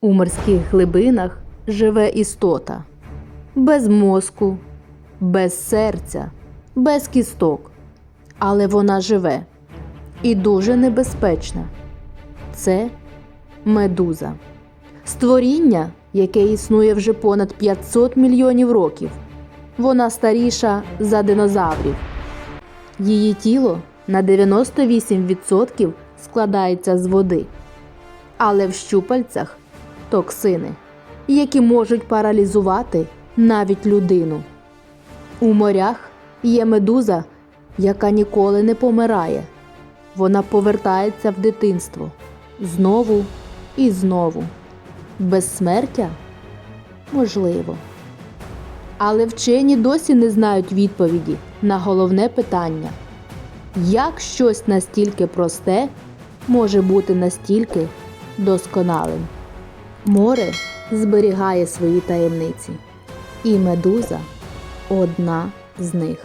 У морських глибинах живе істота без мозку, без серця, без кісток. Але вона живе і дуже небезпечна. Це медуза. Створіння, яке існує вже понад 500 мільйонів років. Вона старіша за динозаврів. Її тіло на 98% складається з води, але в щупальцях токсини, які можуть паралізувати навіть людину. У морях є медуза, яка ніколи не помирає. Вона повертається в дитинство знову і знову. Безсмертя? Можливо. Але вчені досі не знають відповіді на головне питання: як щось настільки просте може бути настільки досконалим? Море зберігає свої таємниці, і медуза одна з них.